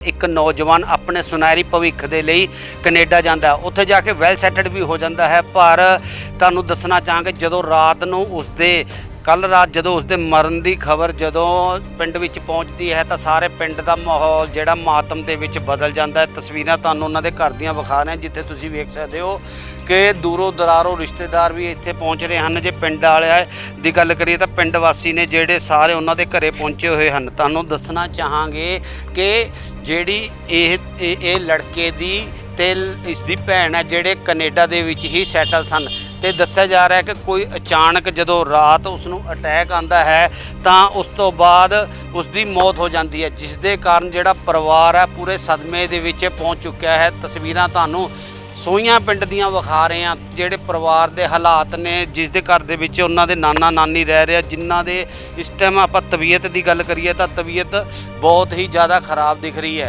ਇੱਕ ਨੌਜਵਾਨ ਆਪਣੇ ਸੁਨਹਿਰੀ ਭਵਿੱਖ ਦੇ ਲਈ ਕੈਨੇਡਾ ਜਾਂਦਾ ਉੱਥੇ ਜਾ ਕੇ ਵੈਲ ਸੈਟਲਡ ਵੀ ਹੋ ਜਾਂਦਾ ਹੈ, ਪਰ ਤੁਹਾਨੂੰ ਦੱਸਣਾ ਚਾਹਾਂਗੇ ਜਦੋਂ ਰਾਤ ਨੂੰ ਉਸਦੇ ਕੱਲ ਰਾਤ ਜਦੋਂ ਉਸਦੇ ਮਰਨ ਦੀ ਖਬਰ ਜਦੋਂ ਪਿੰਡ ਵਿੱਚ ਪਹੁੰਚਦੀ ਹੈ ਤਾਂ ਸਾਰੇ ਪਿੰਡ ਦਾ ਮਾਹੌਲ ਜਿਹੜਾ ਮਾਤਮ ਦੇ ਵਿੱਚ ਬਦਲ ਜਾਂਦਾ ਹੈ। ਤਸਵੀਰਾਂ ਤੁਹਾਨੂੰ ਉਹਨਾਂ ਦੇ ਘਰ ਦੀਆਂ ਵਿਖਾ ਰਹੇ ਜਿੱਥੇ ਤੁਸੀਂ ਵੇਖ ਸਕਦੇ ਹੋ ਕਿ ਦੂਰੋਂ ਦਰਾਰੋਂ ਰਿਸ਼ਤੇਦਾਰ ਵੀ ਇੱਥੇ ਪਹੁੰਚ ਰਹੇ ਹਨ। ਜੇ ਪਿੰਡ ਵਾਲਿਆਂ ਦੀ ਗੱਲ ਕਰੀਏ ਤਾਂ ਪਿੰਡ ਵਾਸੀ ਨੇ ਜਿਹੜੇ ਸਾਰੇ ਉਹਨਾਂ ਦੇ ਘਰੇ ਪਹੁੰਚੇ ਹੋਏ ਹਨ। ਤੁਹਾਨੂੰ ਦੱਸਣਾ ਚਾਹਾਂਗੇ ਕਿ ਜਿਹੜੀ ਇਹ ਇਹ ਇਹ ਲੜਕੇ ਦੀ ਤੇ ਇਸ ਦੀ ਭੈਣ ਹੈ ਜਿਹੜੇ ਕੈਨੇਡਾ ਦੇ ਵਿੱਚ ਹੀ ਸੈਟਲ ਸਨ ਤੇ ਦੱਸਿਆ ਜਾ ਰਿਹਾ ਹੈ ਕਿ ਕੋਈ ਅਚਾਨਕ ਜਦੋਂ ਰਾਤ ਉਸ ਨੂੰ ਅਟੈਕ ਆਂਦਾ ਹੈ ਤਾਂ ਉਸ ਤੋਂ ਬਾਅਦ ਉਸ ਦੀ ਮੌਤ ਹੋ ਜਾਂਦੀ ਹੈ, ਜਿਸ ਦੇ ਕਾਰਨ ਜਿਹੜਾ ਪਰਿਵਾਰ ਹੈ ਪੂਰੇ ਸਦਮੇ ਦੇ ਵਿੱਚ ਪਹੁੰਚ ਚੁੱਕਿਆ ਹੈ। ਤਸਵੀਰਾਂ ਤੁਹਾਨੂੰ ਸੋਈਆਂ ਪਿੰਡ ਦੀਆਂ ਵਿਖਾ ਰਹੇ ਹਾਂ। ਜਿਹੜੇ ਪਰਿਵਾਰ ਦੇ ਹਾਲਾਤ ਨੇ, ਜਿਸ ਦੇ ਘਰ ਦੇ ਵਿੱਚ ਉਹਨਾਂ ਦੇ ਨਾਨਾ ਨਾਨੀ ਰਹਿ ਰਿਹਾ ਜਿਨ੍ਹਾਂ ਦੇ ਇਸ ਟਾਈਮ ਆਪਾਂ ਤਬੀਅਤ ਦੀ ਗੱਲ ਕਰੀਏ ਤਾਂ ਤਬੀਅਤ ਬਹੁਤ ਹੀ ਜ਼ਿਆਦਾ ਖਰਾਬ ਦਿਖ ਰਹੀ ਹੈ।